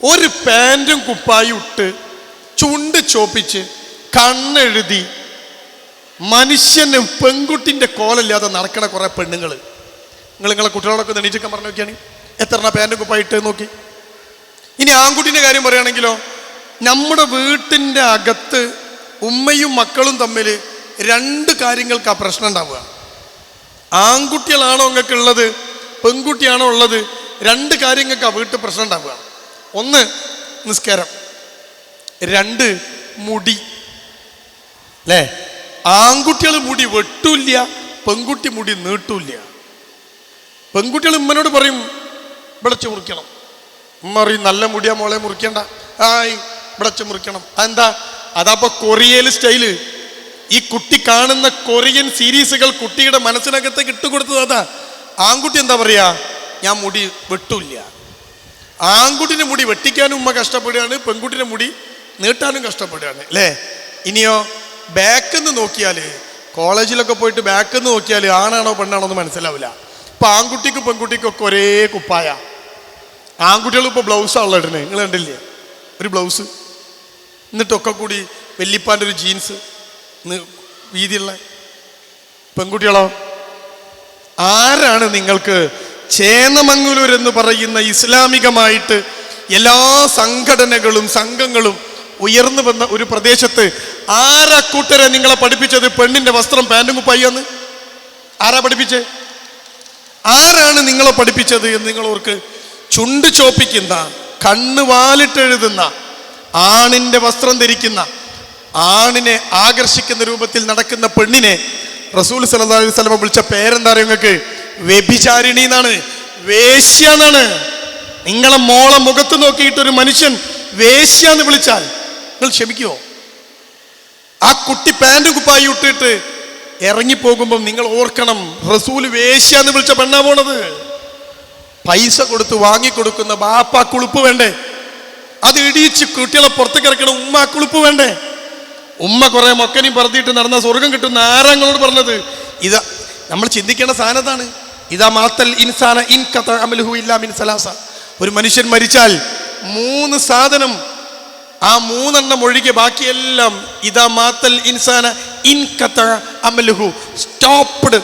ഒരു പാന്റും കുപ്പായും ഇട്ട് ചുണ്ട് ചോപ്പിച്ച് കണ്ണെഴുതി മനുഷ്യനും പെൺകുട്ടിന്റെ കോലല്ലാതെ നടക്കണ കുറെ പെണ്ണുങ്ങൾ നിങ്ങൾ നിങ്ങളെ കുട്ടികളൊക്കെ നെണീറ്റൊക്കെ പറഞ്ഞു നോക്കിയാണ്? എത്ര പാന്റും കുപ്പായി ഇട്ട് നോക്കി? ഇനി ആൺകുട്ടിന്റെ കാര്യം പറയുകയാണെങ്കിലോ നമ്മുടെ വീട്ടിന്റെ അകത്ത് ഉമ്മയും മക്കളും തമ്മിൽ രണ്ട് കാര്യങ്ങൾക്ക് ആ പ്രശ്നം ഉണ്ടാവുക. ആൺകുട്ടികളാണോ ഉള്ളത് പെൺകുട്ടിയാണോ ഉള്ളത് രണ്ട് കാര്യങ്ങൾക്ക് ആ വീട്ടിൽ പ്രശ്നം ഉണ്ടാവുക. ഒന്ന് നിസ്കാരം. രണ്ട് മുടി. അല്ലേ ആൺകുട്ടികൾ മുടി വെട്ടൂല്ല പെൺകുട്ടി മുടി നീട്ടൂല്ല. പെൺകുട്ടികൾ ഉമ്മനോട് പറയും വിളച്ച് മുറിക്കണം ഉമ്മ പറയും നല്ല മുടിയാ മോളെ മുറിക്കണ്ട. ആയി വിളച്ച് മുറിക്കണം അതെന്താ? അതപ്പോ കൊറിയൽ സ്റ്റൈൽ. ഈ കുട്ടി കാണുന്ന കൊറിയൻ സീരീസുകൾ കുട്ടിയുടെ മനസ്സിനകത്തേക്ക് ഇട്ടുകൊടുത്തത് അതാ. ആൺകുട്ടി എന്താ പറയാ? ഞാൻ മുടി വെട്ടൂല്ല. ആൺകുട്ടിന്റെ മുടി വെട്ടിക്കാനും ഉമ്മ കഷ്ടപ്പെടുകയാണ് പെൺകുട്ടിന്റെ മുടി നീട്ടാനും കഷ്ടപ്പെടുകയാണ് അല്ലേ? ഇനിയോ ബാക്കിൽ നിന്ന് നോക്കിയാൽ കോളേജിലൊക്കെ പോയിട്ട് ബാക്കിൽ നിന്ന് നോക്കിയാൽ ആണാണോ പെണ്ണാണോ എന്ന് മനസ്സിലാവില്ല. ഇപ്പം ആൺകുട്ടിക്കും പെൺകുട്ടിക്കും ഒക്കെ ഒരേ കുപ്പായ. ആൺകുട്ടികൾ ഇപ്പോൾ ബ്ലൗസാണല്ലോ ഇടുന്നത്. നിങ്ങൾ കണ്ടില്ലേ? ഒരു ബ്ലൗസ് എന്നിട്ടൊക്കെ കൂടി വെല്ലിപ്പാന്റെ ഒരു ജീൻസ് വീതിയുള്ള പെൺകുട്ടികളോ? ആരാണ് നിങ്ങൾക്ക് ചേന്നമംഗലൂർ എന്ന് പറയുന്ന ഇസ്ലാമികമായിട്ട് എല്ലാ സംഘടനകളും സംഘങ്ങളും ഉയർന്നു വന്ന ഒരു പ്രദേശത്ത് ആരാ കൂട്ടരെ നിങ്ങളെ പഠിപ്പിച്ചത്? പെണ്ണിന്റെ വസ്ത്രം പാന്റും കുപ്പായിന്ന് ആരാ പഠിപ്പിച്ചേ? ആരാണ് നിങ്ങളെ പഠിപ്പിച്ചത് എന്ന് നിങ്ങൾ ഓർക്ക് ചുണ്ട് ചോപ്പിക്കുന്ന കണ്ണ് വാലിട്ടെഴുതുന്ന ആണിന്റെ വസ്ത്രം ധരിക്കുന്ന ആണിനെ ആകർഷിക്കുന്ന രൂപത്തിൽ നടക്കുന്ന പെണ്ണിനെ റസൂൽ സലഹ് അലൈഹി വിളിച്ച പേരെന്താ നിങ്ങൾക്ക്? വ്യഭിചാരിണി എന്നാണ്. വേശ്യ എന്നാണ്. നിങ്ങളെ മോളെ മുഖത്ത് നോക്കിയിട്ട് ഒരു മനുഷ്യൻ വേശ്യ എന്ന് വിളിച്ചാൽ നിങ്ങൾ ക്ഷമിക്കുമോ ആ കുട്ടി പാന്റ് കുപ്പായി ഇട്ടിട്ട് ഇറങ്ങിപ്പോകുമ്പം നിങ്ങൾ ഓർക്കണം റസൂൽ വേശ്യ എന്ന് വിളിച്ച പെണ്ണാ പോണത്. പൈസ കൊടുത്ത് വാങ്ങിക്കൊടുക്കുന്ന ബാപ്പ കുളിപ്പ് വേണ്ടേ? അത് ഇടിയിച്ച് കുട്ടികളെ പുറത്തേക്ക് ഇറക്കണം ഉമ്മ കുളിപ്പ് വേണ്ടേ? ഉമ്മ കുറെ മൊക്കനെയും പറത്തിയിട്ട് നടന്ന സ്വർഗം കിട്ടുന്ന ആരാങ്ങളോട് പറഞ്ഞത്? ഇതാ നമ്മൾ ചിന്തിക്കേണ്ട സാധനത്താണ് ഇതാ മാത്തൽ ഇൻസാന ഇൻ കഥ അമലുഹു ഇല്ലാ മിൻ സലാസ. ഒരു മനുഷ്യൻ മരിച്ചാൽ മൂന്ന് സാധനം ആ മൂന്നെണ്ണം ഒഴികെ ബാക്കിയെല്ലാം ഇതാ മാത്തൽ ഇൻസാന ഇൻ കഥ അമലുഹു സ്റ്റോപ്ഡ്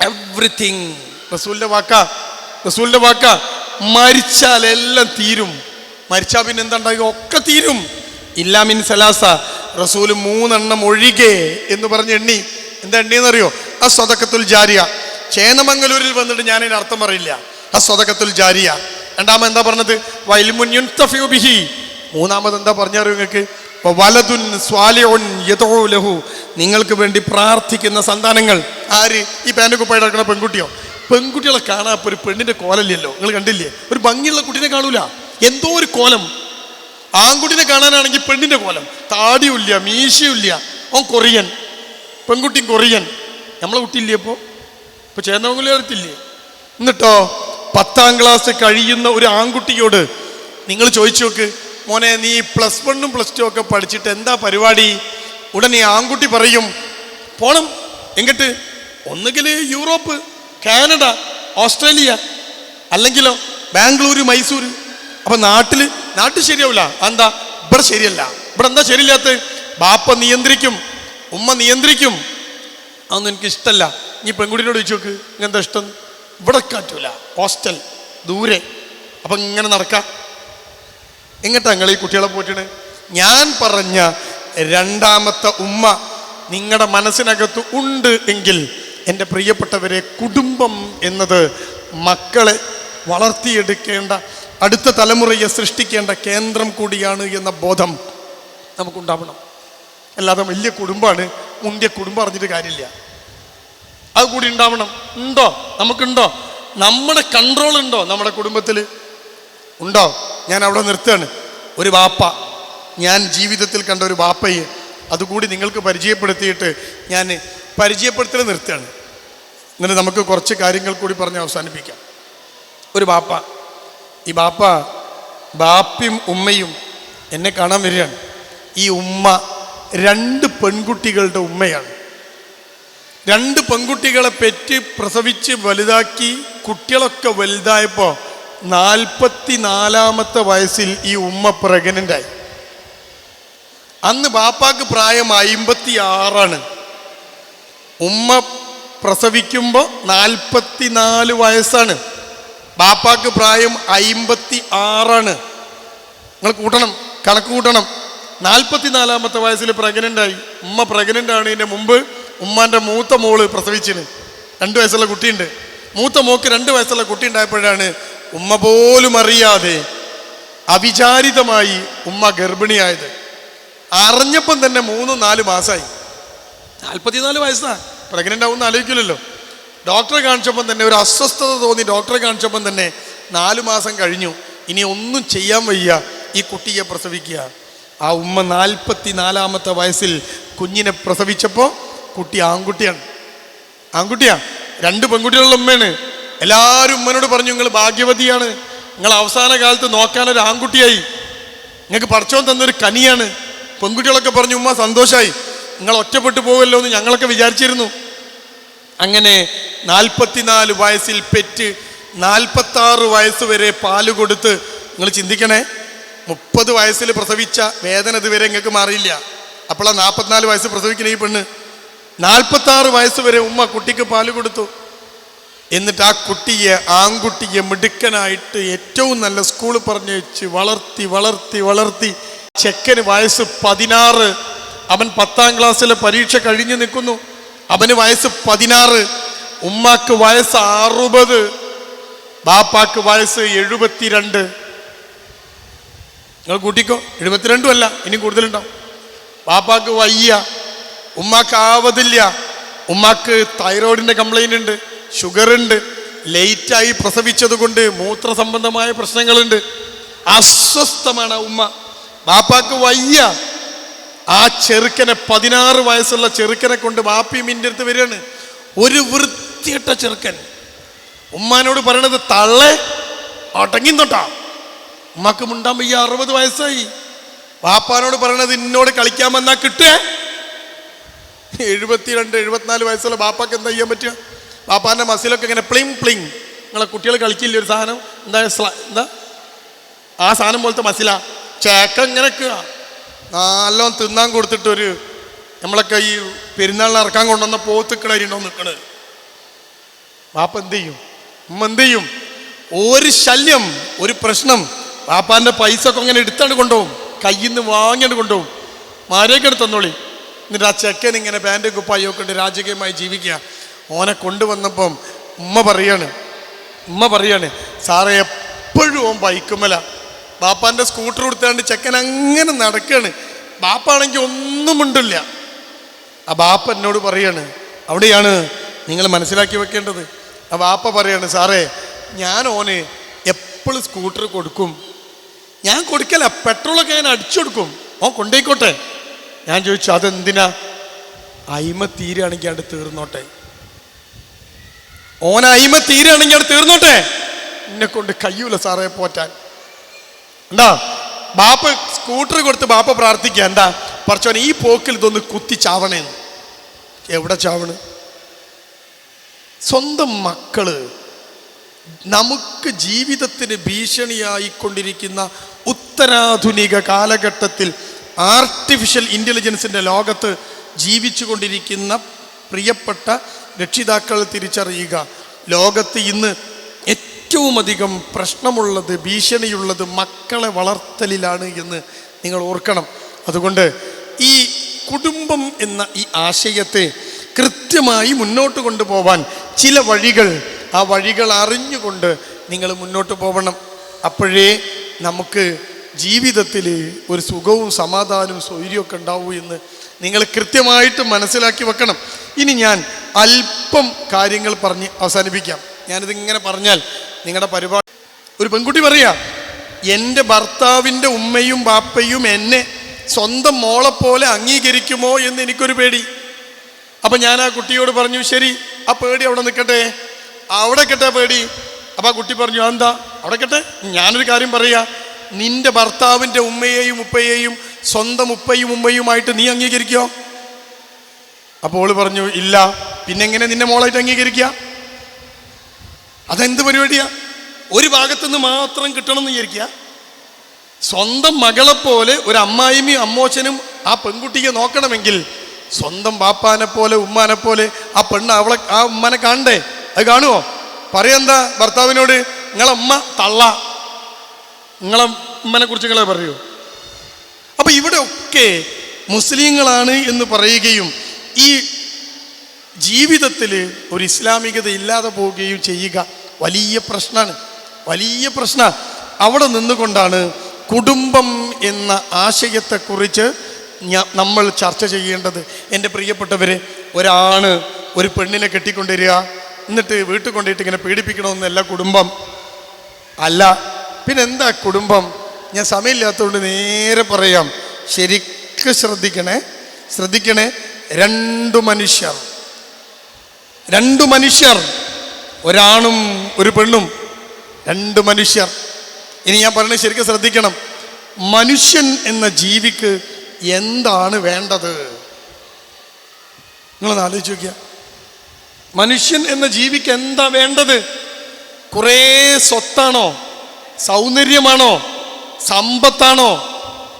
എവ്രിതിങ് റസൂലിന്റെ വാക്ക റസൂലിന്റെ വാക്ക. മരിച്ചാൽ എല്ലാം തീരും. മരിച്ചാൽ പിന്നെ എന്താ ഒക്കെ തീരും. ഇല്ലാ മിൻ സലാസ. റസൂൽ മൂന്നെണ്ണം ഒഴികെ എന്ന് പറഞ്ഞ് എണ്ണി. എന്താ എണ്ണിയെന്നറിയോ ആ സ്വതക്കത്തുൽ ജാരിയ. ചേന്നമംഗലൂരിൽ വന്നിട്ട് ഞാൻ അതിന് അർത്ഥം പറയില്ല. ആ സ്വതക്കത്തുൽ ജാരിയ. രണ്ടാമത് എന്താ പറഞ്ഞത്? വൈൽമുൻ ബിഹി. മൂന്നാമത് എന്താ പറഞ്ഞു നിങ്ങൾക്ക്? വലതുൻ സ്വാലിയോൻ യഥോ ലഹു. നിങ്ങൾക്ക് വേണ്ടി പ്രാർത്ഥിക്കുന്ന സന്താനങ്ങൾ. ആര്? ഈ പാന്റെ കുപ്പായിട്ട് നടക്കുന്ന പെൺകുട്ടിയോ? പെൺകുട്ടികളെ കാണാൻ ഒരു പെണ്ണിന്റെ കോലല്ലല്ലോ നിങ്ങൾ കണ്ടില്ലേ? ഒരു ഭംഗിയുള്ള കുട്ടീനെ കാണൂല. എന്തോ ഒരു കോലം. ആൺകുട്ടിനെ കാണാനാണെങ്കിൽ പെണ്ണിന്റെ കോലം. താടിയുമില്ല മീശയുമില്ല ഓൻ കൊറിയൻ. പെൺകുട്ടിയും കൊറിയൻ. നമ്മളെ കുട്ടിയില്ലേ ഇപ്പോ ഇപ്പൊ അറിയത്തില്ലേ എന്നിട്ടോ പത്താം ക്ലാസ് കഴിയുന്ന ഒരു ആൺകുട്ടിയോട് നിങ്ങൾ ചോദിച്ചു നോക്ക് മോനെ നീ പ്ലസ് വണ്ണും പ്ലസ് ടു ഒക്കെ പഠിച്ചിട്ട് എന്താ പരിപാടി? ഉടനെ ആൺകുട്ടി പറയും പോണം എങ്ങട്ട്? ഒന്നുകിൽ യൂറോപ്പ് കാനഡ ഓസ്ട്രേലിയ അല്ലെങ്കിലോ ബാംഗ്ലൂർ മൈസൂർ അപ്പൊ നാട്ടിൽ നാട്ടിൽ ശരിയാവില്ല എന്താ ഇവിടെ ശരിയല്ല. ഇവിടെ എന്താ ശരിയില്ലാത്ത ബാപ്പ നിയന്ത്രിക്കും ഉമ്മ നിയന്ത്രിക്കും. അതൊന്നും എനിക്ക് ഇഷ്ടമല്ല നീ പെൺകുട്ടിനോട് ചോദിച്ചു നോക്ക് ഇങ്ങനത്തെ ഇഷ്ടം? ഇവിടെ കാറ്റൂല ഹോസ്റ്റൽ ദൂരെ. അപ്പൊ ഇങ്ങനെ നടക്കാം. എങ്ങട്ടാ നിങ്ങൾ ഈ കുട്ടികളെ പോറ്റിണ് ഞാൻ പറഞ്ഞ രണ്ടാമത്തെ ഉമ്മ നിങ്ങളുടെ മനസ്സിനകത്ത് ഉണ്ട് എങ്കിൽ എന്റെ പ്രിയപ്പെട്ടവരെ കുടുംബം എന്നത് മക്കളെ വളർത്തിയെടുക്കേണ്ട അടുത്ത തലമുറയെ സൃഷ്ടിക്കേണ്ട കേന്ദ്രം കൂടിയാണ് എന്ന ബോധം നമുക്കുണ്ടാവണം. അല്ലാതെ വലിയ കുടുംബമാണ് മുന്തിയ കുടുംബം അറിഞ്ഞിട്ട് കാര്യമില്ല. അത് കൂടി ഉണ്ടാവണം. ഉണ്ടോ? നമുക്കുണ്ടോ? നമ്മുടെ കൺട്രോൾ ഉണ്ടോ നമ്മുടെ കുടുംബത്തിൽ ഉണ്ടോ? ഞാൻ അവിടെ നിർത്തുകയാണ്. ഒരു വാപ്പ. ഞാൻ ജീവിതത്തിൽ കണ്ട ഒരു വാപ്പയെ അതുകൂടി നിങ്ങൾക്ക് പരിചയപ്പെടുത്തിയിട്ട് ഞാൻ പരിചയപ്പെടുത്തൽ നിർത്തുകയാണ്. എന്നിട്ട് നമുക്ക് കുറച്ച് കാര്യങ്ങൾ കൂടി പറഞ്ഞ് അവസാനിപ്പിക്കാം. ഒരു ബാപ്പ ഈ ബാപ്പ ബാപ്പയും ഉമ്മയും എന്നെ കാണാൻ വരികയാണ്. ഈ ഉമ്മ രണ്ട് പെൺകുട്ടികളുടെ ഉമ്മയാണ്. രണ്ട് പെൺകുട്ടികളെ പെറ്റ് പ്രസവിച്ച് വലുതാക്കി കുട്ടികളൊക്കെ വലുതായപ്പോൾ നാൽപ്പത്തി നാലാമത്തെ വയസ്സിൽ ഈ ഉമ്മ പ്രഗ്നന്റായി അന്ന് ബാപ്പാക്ക് പ്രായം അയിമ്പത്തി ആറാണ് ഉമ്മ പ്രസവിക്കുമ്പോൾ നാൽപ്പത്തി നാല് വയസ്സാണ്. ബാപ്പാക്ക് പ്രായം അയിമ്പത്തി ആറാണ് നിങ്ങൾ കൂട്ടണം കണക്ക് കൂട്ടണം. നാൽപ്പത്തി നാലാമത്തെ വയസ്സിൽ പ്രഗ്നന്റ് ആയി ഉമ്മ പ്രഗ്നന്റ് ആണ് ഇതിന്റെ മുമ്പ് ഉമ്മാന്റെ മൂത്ത മോൾ പ്രസവിച്ചിന്. രണ്ട് വയസ്സുള്ള കുട്ടിയുണ്ട്. മൂത്ത മോക്ക് രണ്ട് വയസ്സുള്ള കുട്ടി ഉണ്ടായപ്പോഴാണ് ഉമ്മ പോലും അറിയാതെ അവിചാരിതമായി ഉമ്മ ഗർഭിണിയായത്. അറിഞ്ഞപ്പം തന്നെ മൂന്ന് നാല് മാസമായി നാൽപ്പത്തിനാല് വയസ്സാണ് പ്രഗ്നന്റ് ആവുമെന്ന് ആലോചിക്കില്ലല്ലോ. ഡോക്ടറെ കാണിച്ചപ്പം തന്നെ ഒരു അസ്വസ്ഥത തോന്നി ഡോക്ടറെ കാണിച്ചപ്പം തന്നെ നാല് മാസം കഴിഞ്ഞു. ഇനി ഒന്നും ചെയ്യാൻ വയ്യ. ഈ കുട്ടിയെ പ്രസവിക്കുക. ആ ഉമ്മ നാൽപ്പത്തി നാലാമത്തെ വയസ്സിൽ കുഞ്ഞിനെ പ്രസവിച്ചപ്പോൾ കുട്ടി ആൺകുട്ടിയാണ്. ആൺകുട്ടിയാ രണ്ട് പെൺകുട്ടികളുടെ ഉമ്മയാണ്. എല്ലാവരും ഉമ്മനോട് പറഞ്ഞു നിങ്ങൾ ഭാഗ്യവതിയാണ്. നിങ്ങൾ അവസാന കാലത്ത് നോക്കാനൊരു ആൺകുട്ടിയായി. നിങ്ങൾക്ക് പഠിച്ചോൻ തന്നൊരു കനിയാണ്. പെൺകുട്ടികളൊക്കെ പറഞ്ഞു ഉമ്മ സന്തോഷമായി നിങ്ങൾ ഒറ്റപ്പെട്ടു പോകല്ലോ എന്ന് ഞങ്ങളൊക്കെ വിചാരിച്ചിരുന്നു. അങ്ങനെ നാൽപ്പത്തിനാല് വയസ്സിൽ പെറ്റ് നാൽപ്പത്താറ് വയസ്സ് വരെ പാൽ കൊടുത്ത് നിങ്ങൾ ചിന്തിക്കണേ മുപ്പത് വയസ്സിൽ പ്രസവിച്ച വേദന ഇതുവരെ നിങ്ങൾക്ക് മാറിയില്ല. അപ്പോളാ നാൽപ്പത്തിനാല് വയസ്സ് പ്രസവിക്കുന്ന ഈ പെണ്ണ്. നാൽപ്പത്താറ് വയസ്സ് വരെ ഉമ്മ കുട്ടിക്ക് പാൽ കൊടുത്തു. എന്നിട്ട് ആ കുട്ടിയെ ആൺകുട്ടിയെ മിടുക്കനായിട്ട് ഏറ്റവും നല്ല സ്കൂൾ വെച്ച് വളർത്തി വളർത്തി വളർത്തി. ചെക്കന് വയസ്സ് പതിനാറ്. അവൻ പത്താം ക്ലാസ്സിലെ പരീക്ഷ കഴിഞ്ഞു നിൽക്കുന്നു. അവന് വയസ്സ് പതിനാറ്. ഉമ്മാക്ക് വയസ്സ് അറുപത്. ബാപ്പാക്ക് വയസ്സ് എഴുപത്തിരണ്ട്. നിങ്ങൾ കൂട്ടിക്കോ. എഴുപത്തിരണ്ടും അല്ല ഇനി കൂടുതലുണ്ടാവും. ബാപ്പാക്ക് വയ്യ. ഉമ്മാക്ക് ആവതില്ല. ഉമ്മാക്ക് തൈറോയിഡിന്റെ കംപ്ലൈന്റ് ഉണ്ട് ഷുഗർ ഉണ്ട് ലേറ്റായി പ്രസവിച്ചത് കൊണ്ട് മൂത്ര സംബന്ധമായ പ്രശ്നങ്ങളുണ്ട്. അസ്വസ്ഥമാണ് ഉമ്മ. ബാപ്പാക്ക് വയ്യ. ആ ചെറുക്കനെ പതിനാറ് വയസ്സുള്ള ചെറുക്കനെ കൊണ്ട് ബാപ്പിയും ഇന്റെ അടുത്ത് വരികയാണ്. ഒരു വൃത്തിയിട്ട ചെറുക്കൻ. ഉമ്മാനോട് പറയണത് തള്ളെ അടങ്ങി തൊട്ടാ ഉമ്മക്ക് മുണ്ടാൻ വയ്യ അറുപത് വയസ്സായി. വാപ്പാനോട് പറയണത് ഇന്നോട് കളിക്കാൻ വന്നാ കിട്ടുക എഴുപത്തിരണ്ട് എഴുപത്തിനാല് വയസ്സുള്ള ബാപ്പാക്ക് എന്താ ചെയ്യാൻ പറ്റുക? ബാപ്പാന്റെ മസിലൊക്കെ ഇങ്ങനെ പ്ലിങ് പ്ലിങ് നിങ്ങളെ കുട്ടികൾ കളിക്കില്ല ഒരു സാധനം? എന്താ എന്താ? ആ സാധനം പോലത്തെ മസില. ചേക്ക ഇങ്ങനെ നല്ലോണം തിന്നാൻ കൊടുത്തിട്ട് ഒരു നമ്മളൊക്കെ ഈ പെരുന്നാളിന് ഇറക്കാൻ കൊണ്ടുവന്ന പോത്തുക്കളരിണ്ടോ നിൽക്കണത് ബാപ്പ എന്ത് ചെയ്യും? ഉമ്മ എന്ത് ചെയ്യും? ഒരു ശല്യം ഒരു പ്രശ്നം. ബാപ്പാന്റെ പൈസ ഒക്കെ അങ്ങനെ എടുത്താണ്ട് കൊണ്ടുപോകും. കയ്യിൽ നിന്ന് വാങ്ങിയാണ്ട് കൊണ്ടുപോകും. മാരേക്ക് എടുത്ത് തന്നോളി. എന്നിട്ട് ആ ചെക്കൻ ഇങ്ങനെ പാന്റും കുപ്പായും ഒക്കെ രാജകീയമായി ജീവിക്കുക. ഓനെ കൊണ്ടുവന്നപ്പം ഉമ്മ പറയാണ് ഉമ്മ പറയാണ് സാറേ എപ്പോഴും ഓൻ ബൈക്കുമല. ബാപ്പാന്റെ സ്കൂട്ടർ കൊടുത്താണ്ട് ചെക്കൻ അങ്ങനെ നടക്കുകയാണ് ബാപ്പാണെങ്കിൽ ഒന്നും ഉണ്ടില്ല ആ ബാപ്പ എന്നോട് പറയാണ് അവിടെയാണ് നിങ്ങൾ മനസ്സിലാക്കി വെക്കേണ്ടത്? ആ ബാപ്പ പറയാണ് സാറേ ഞാൻ ഓന് എപ്പോഴും സ്കൂട്ടർ കൊടുക്കും. ഞാൻ കൊടുക്കല പെട്രോളൊക്കെ ഞാൻ അടിച്ചു കൊടുക്കും ഓ കൊണ്ടേക്കോട്ടെ ഞാൻ ചോദിച്ചു അതെന്തിനാ? അയിമ തീരുകയാണെങ്കിൽ അവിടെ തീർന്നോട്ടെ. ഓന അയിമ തീരുകയാണെങ്കിൽ അവിടെ തീർന്നോട്ടെ. എന്നെ കൊണ്ട് കഴിയൂല സാറേ പോറ്റാൻ. എന്താ? ബാപ്പ സ്കൂട്ടർ കൊടുത്ത് ബാപ്പ പ്രാർത്ഥിക്കുക എന്താ? പറച്ചോനെ ഈ പോക്കിൽ ഇതൊന്ന് കുത്തി ചാവണേന്ന് എവിടെ ചാവണ്? സ്വന്തം മക്കൾ നമുക്ക് ജീവിതത്തിന് ഭീഷണിയായിക്കൊണ്ടിരിക്കുന്ന ഉത്തരാധുനിക കാലഘട്ടത്തിൽ ആർട്ടിഫിഷ്യൽ ഇന്റലിജൻസിന്റെ ലോകത്ത് ജീവിച്ചുകൊണ്ടിരിക്കുന്ന പ്രിയപ്പെട്ട രക്ഷിതാക്കൾ തിരിച്ചറിയുക. ലോകത്ത് ഇന്ന് ഏറ്റവും അധികം പ്രശ്നമുള്ളത് ഭീഷണിയുള്ളത് മക്കളെ വളർത്തലിലാണ് എന്ന് നിങ്ങൾ ഓർക്കണം. അതുകൊണ്ട് ഈ കുടുംബം എന്ന ഈ ആശയത്തെ കൃത്യമായി മുന്നോട്ട് കൊണ്ടുപോവാൻ ചില വഴികൾ ആ വഴികൾ അറിഞ്ഞുകൊണ്ട് നിങ്ങൾ മുന്നോട്ട് പോകണം അപ്പോഴേ നമുക്ക് ജീവിതത്തിൽ ഒരു സുഖവും സമാധാനവും സ്വൈര്യമൊക്കെ ഉണ്ടാവൂ എന്ന് നിങ്ങൾ കൃത്യമായിട്ട് മനസ്സിലാക്കി വെക്കണം. ഇനി ഞാൻ അല്പം കാര്യങ്ങൾ പറഞ്ഞ് അവസാനിപ്പിക്കാം. ഞാനിതിങ്ങനെ പറഞ്ഞാൽ നിങ്ങളുടെ പരിപാടി ഒരു പെൺകുട്ടി പറയാ എന്റെ ഭർത്താവിന്റെ ഉമ്മയും ബാപ്പയും എന്നെ സ്വന്തം മോളെപ്പോലെ പോലെ അംഗീകരിക്കുമോ എന്ന് എനിക്കൊരു പേടി. അപ്പം ഞാൻ ആ കുട്ടിയോട് പറഞ്ഞു ശരി ആ പേടി അവിടെ നിൽക്കട്ടെ. അവിടെ കെട്ടെ പേടി. അപ്പോൾ ആ കുട്ടി പറഞ്ഞു എന്താ അവിടെ കെട്ടെ ഞാനൊരു കാര്യം പറയാ നിന്റെ ഭർത്താവിന്റെ ഉമ്മയെയും ഉപ്പയെയും സ്വന്തം ഉപ്പയും ഉമ്മയുമായിട്ട് നീ അംഗീകരിക്കോ? അപ്പോൾ ഓൾ പറഞ്ഞു ഇല്ല. പിന്നെ എങ്ങനെ നിന്നെ മോളായിട്ട് അംഗീകരിക്കുക അതെന്ത് പരിപാടിയാ? ഒരു ഭാഗത്തുനിന്ന് മാത്രം കിട്ടണം എന്ന് വിചാരിക്കുക സ്വന്തം മകളെ പോലെ ഒരു അമ്മായിമ്മയും അമ്മോച്ചനും ആ പെൺകുട്ടിയെ നോക്കണമെങ്കിൽ സ്വന്തം ബാപ്പാനെ പോലെ ഉമ്മാനെ പോലെ ആ പെണ്ണ് അവളെ ആ ഉമ്മാനെ കാണണ്ടേ? അത് കാണുമോ പറയെന്താ ഭർത്താവിനോട് നിങ്ങളമ്മ തള്ള. നിങ്ങളെ ഉമ്മനെ കുറിച്ച് നിങ്ങളെ പറയൂ. അപ്പൊ ഇവിടെ ഒക്കെ മുസ്ലിങ്ങളാണ് എന്ന് പറയുകയും ഈ ജീവിതത്തിൽ ഒരു ഇസ്ലാമികത ഇല്ലാതെ പോവുകയും ചെയ്യുക വലിയ പ്രശ്നമാണ് വലിയ പ്രശ്ന. അവിടെ നിന്നുകൊണ്ടാണ് കുടുംബം എന്ന ആശയത്തെക്കുറിച്ച് നമ്മൾ ചർച്ച ചെയ്യേണ്ടത്. എന്റെ പ്രിയപ്പെട്ടവരെ ഒരാണ് ഒരു പെണ്ണിനെ കെട്ടിക്കൊണ്ടുവരിക എന്നിട്ട് വീട്ടിൽ കൊണ്ടിട്ട് ഇങ്ങനെ പീഡിപ്പിക്കണമെന്നല്ല കുടുംബം. അല്ല പിന്നെ എന്താ കുടുംബം? ഞാൻ സമയമില്ലാത്തതുകൊണ്ട് നേരെ പറയാം. ശരിക്ക് ശ്രദ്ധിക്കണേ. ശ്രദ്ധിക്കണേ രണ്ടു മനുഷ്യർ. രണ്ടു മനുഷ്യർ. ഒരാണും ഒരു പെണ്ണും. രണ്ട് മനുഷ്യർ. ഇനി ഞാൻ പറയുന്നത് ശരിക്കും ശ്രദ്ധിക്കണം. മനുഷ്യൻ എന്ന ജീവിക്ക് എന്താണ് വേണ്ടത്? നിങ്ങളൊന്ന് ആലോചിച്ച് നോക്കിയ. മനുഷ്യൻ എന്ന ജീവിക്ക് എന്താ വേണ്ടത്? കുറേ സ്വത്താണോ? സൗന്ദര്യമാണോ? സമ്പത്താണോ?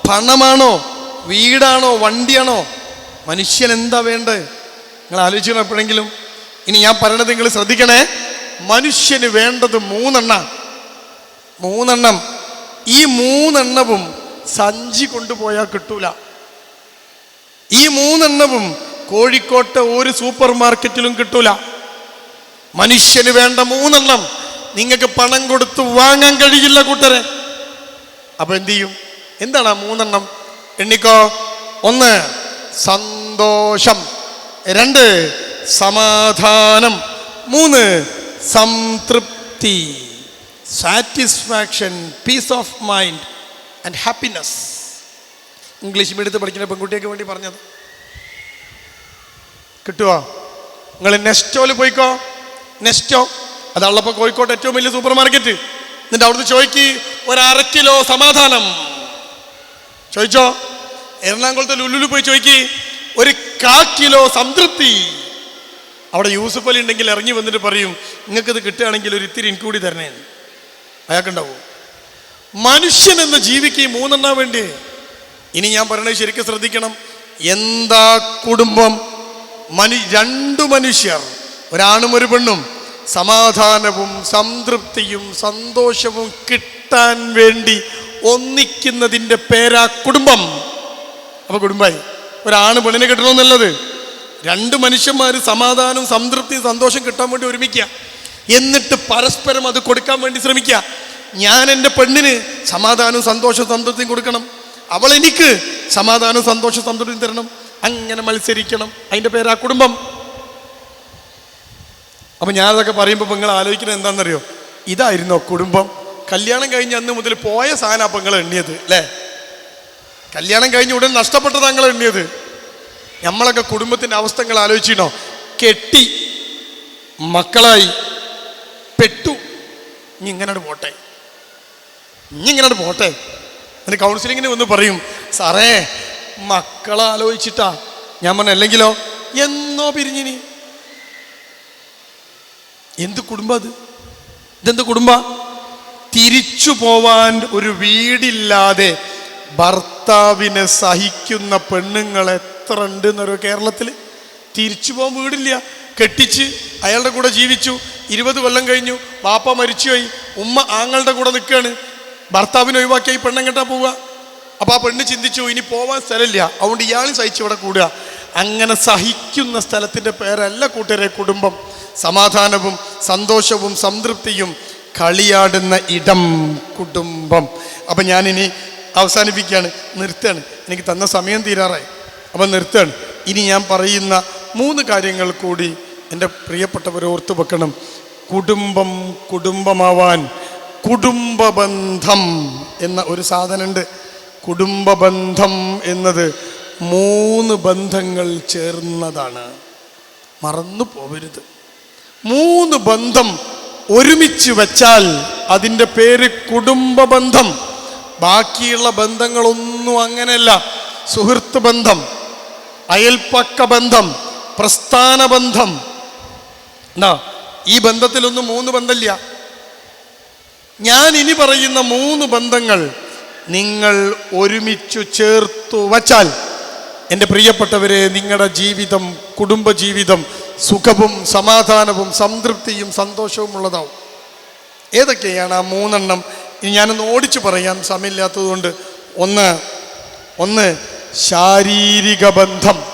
പണമാണോ? വീടാണോ? വണ്ടിയാണോ? മനുഷ്യൻ എന്താ വേണ്ടത് നിങ്ങൾ ആലോചിക്കണം എപ്പോഴെങ്കിലും ഇനി ഞാൻ പറയണത് നിങ്ങൾ ശ്രദ്ധിക്കണേ. മനുഷ്യന് വേണ്ടത് മൂന്നെണ്ണ. മൂന്നെണ്ണം. ഈ മൂന്നെണ്ണവും സഞ്ചി കൊണ്ടുപോയാൽ കിട്ടൂല. ഈ മൂന്നെണ്ണവും കോഴിക്കോട്ടെ ഒരു സൂപ്പർ മാർക്കറ്റിലും കിട്ടൂല. മനുഷ്യന് വേണ്ട മൂന്നെണ്ണം. നിങ്ങൾക്ക് പണം കൊടുത്ത് വാങ്ങാൻ കഴിയില്ല കൂട്ടരെ. അപ്പൊ എന്തു ചെയ്യും? എന്താണ് ആ മൂന്നെണ്ണം? എണ്ണിക്കോ. ഒന്ന് സന്തോഷം. രണ്ട് സമാധാനം. മൂന്ന് സംതൃപ്തി. Satisfaction peace of mind and happiness English മീഡിയത്തിൽ പഠിക്കുന്ന പെൺകുട്ടിയൊക്കെ വേണ്ടി പറഞ്ഞത്. കിട്ടുമോ നിങ്ങൾ നെസ്റ്റോയിൽ പോയിക്കോ. നെസ്റ്റോ. അതുള്ളപ്പോൾ കോഴിക്കോട് ഏറ്റവും വലിയ സൂപ്പർ മാർക്കറ്റ്. എന്നിട്ട് അവിടുന്ന് ചോദിക്ക് ഒരു കിലോ സമാധാനം. ചോദിച്ചോ എറണാകുളത്തെ ലുലുലു പോയി ചോദിക്ക് ഒരു കാ കിലോ സംതൃപ്തി. അവിടെ യൂസഫ് അലി ഉണ്ടെങ്കിൽ ഇറങ്ങി വന്നിട്ട് പറയും നിങ്ങൾക്കിത് കിട്ടുകയാണെങ്കിൽ ഒരു ഇത്തിരി കൂടി തരണേ. അയാൾക്കുണ്ടാവും. മനുഷ്യൻ എന്ന് ജീവിക്ക് മൂന്നെണ്ണ വേണ്ടി. ഇനി ഞാൻ പറയണത് ശരിക്കും ശ്രദ്ധിക്കണം. എന്താ കുടുംബം? മനു രണ്ടു മനുഷ്യർ. ഒരാണും ഒരു പെണ്ണും. സമാധാനവും സംതൃപ്തിയും സന്തോഷവും കിട്ടാൻ വേണ്ടി ഒന്നിക്കുന്നതിന്റെ പേരാ കുടുംബം. അപ്പൊ കുടുംബമായി ഒരാണ് പെണ്ണിനെ കിട്ടണമെന്നുള്ളത് രണ്ട് മനുഷ്യന്മാർ സമാധാനം സംതൃപ്തി സന്തോഷം കിട്ടാൻ വേണ്ടി ഒരുമിക്കുക. എന്നിട്ട് പരസ്പരം അത് കൊടുക്കാൻ വേണ്ടി ശ്രമിക്കുക. ഞാൻ എന്റെ പെണ്ണിന് സമാധാനവും സന്തോഷവും സംതൃപ്തിയും കൊടുക്കണം. അവൾ എനിക്ക് സമാധാനവും സന്തോഷവും സംതൃപ്തിയും തരണം. അങ്ങനെ മത്സരിക്കണം. അതിന്റെ പേരാ കുടുംബം. അപ്പൊ ഞാനതൊക്കെ പറയുമ്പോൾ നിങ്ങൾ ആലോചിക്കുന്നത് എന്താണെന്നറിയോ? ഇതായിരുന്നോ കുടുംബം? കല്യാണം കഴിഞ്ഞ് അന്ന് മുതൽ പോയ സാധനം അപ്പം നിങ്ങൾ എണ്ണിയത് അല്ലേ? കല്യാണം കഴിഞ്ഞ് ഉടൻ നഷ്ടപ്പെട്ട താങ്കൾ എണ്ണിയത്. നമ്മളൊക്കെ കുടുംബത്തിന്റെ നിങ്ങൾ ആലോചിച്ചിട്ടോ കെട്ടി മക്കളായി പെട്ടു. ഇനി ഇങ്ങനെ പോട്ടെ. ഇനി ഇങ്ങനെ പോട്ടെ. എന്നിട്ട് കൗൺസിലിങ്ങിന് വന്ന് പറയും സാറേ മക്കളാലോചിച്ചിട്ടാ. ഞാൻ പറഞ്ഞ അല്ലെങ്കിലോ? എന്നോ പിരിഞ്ഞിനി. എന്ത് കുടുംബം അത്? ഇതെന്ത് കുടുംബ? തിരിച്ചു പോവാൻ ഒരു വീടില്ലാതെ ഭർത്താവിനെ സഹിക്കുന്ന പെണ്ണുങ്ങൾ എത്ര ഉണ്ട് എന്നൊരു കേരളത്തിൽ തിരിച്ചു പോകാൻ വീടില്ല. കെട്ടിച്ച് അയാളുടെ കൂടെ ജീവിച്ചു. ഇരുപത് കൊല്ലം കഴിഞ്ഞു. വാപ്പ മരിച്ചുപോയി. ഉമ്മ ആങ്ങളുടെ കൂടെ നിൽക്കുകയാണ്. ഭർത്താവിനെ ഒഴിവാക്കി ഈ പെണ്ണെങ്ങട്ടാ പോവുക? അപ്പൊ ആ പെണ്ണ് ചിന്തിച്ചു ഇനി പോവാൻ സ്ഥലമില്ല. അതുകൊണ്ട് ഇയാളും സഹിച്ചു ഇവിടെ കൂടുക. അങ്ങനെ സഹിക്കുന്ന സ്ഥലത്തിന്റെ പേരല്ല കൂട്ടരെ കുടുംബം. സമാധാനവും സന്തോഷവും സംതൃപ്തിയും കളിയാടുന്ന ഇടം കുടുംബം. അപ്പം ഞാനിനി അവസാനിപ്പിക്കുകയാണ്. നിർത്തുകയാണ്. എനിക്ക് തന്ന സമയം തീരാറായി. അപ്പം നിർത്തുകയാണ്. ഇനി ഞാൻ പറയുന്ന മൂന്ന് കാര്യങ്ങൾ കൂടി എന്റെ പ്രിയപ്പെട്ടവർ ഓർത്തു വെക്കണം. കുടുംബം കുടുംബമാവാൻ കുടുംബബന്ധം എന്ന ഒരു സാധനമുണ്ട്. കുടുംബബന്ധം എന്നത് മൂന്ന് ബന്ധങ്ങൾ ചേർന്നതാണ്. മറന്നു പോവരുത്. മൂന്ന് ബന്ധം ഒരുമിച്ച് വെച്ചാൽ അതിന്റെ പേര് കുടുംബ ബന്ധം. ബാക്കിയുള്ള ബന്ധങ്ങളൊന്നും അങ്ങനെയല്ല. സുഹൃത്ത് ബന്ധം അയൽപ്പക്ക ബന്ധം പ്രസ്ഥാന ബന്ധം. എന്നാ ഈ ബന്ധത്തിലൊന്നും മൂന്ന് ബന്ധമില്ല. ഞാൻ ഇനി പറയുന്ന മൂന്ന് ബന്ധങ്ങൾ നിങ്ങൾ ഒരുമിച്ചു ചേർത്തു വച്ചാൽ എന്റെ പ്രിയപ്പെട്ടവരെ നിങ്ങളുടെ ജീവിതം കുടുംബജീവിതം സുഖവും സമാധാനവും സംതൃപ്തിയും സന്തോഷവും ഉള്ളതാവും. ഏതൊക്കെയാണ് ആ മൂന്നെണ്ണം? ഇനി ഞാനൊന്ന് ഓടിച്ചു പറയാൻ സമയമില്ലാത്തതുകൊണ്ട് ഒന്ന് ഒന്ന് ശാരീരിക ബന്ധം.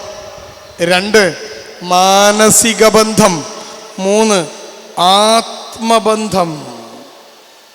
രണ്ട് മാനസിക ബന്ധം. മൂന്ന് ആത്മബന്ധം.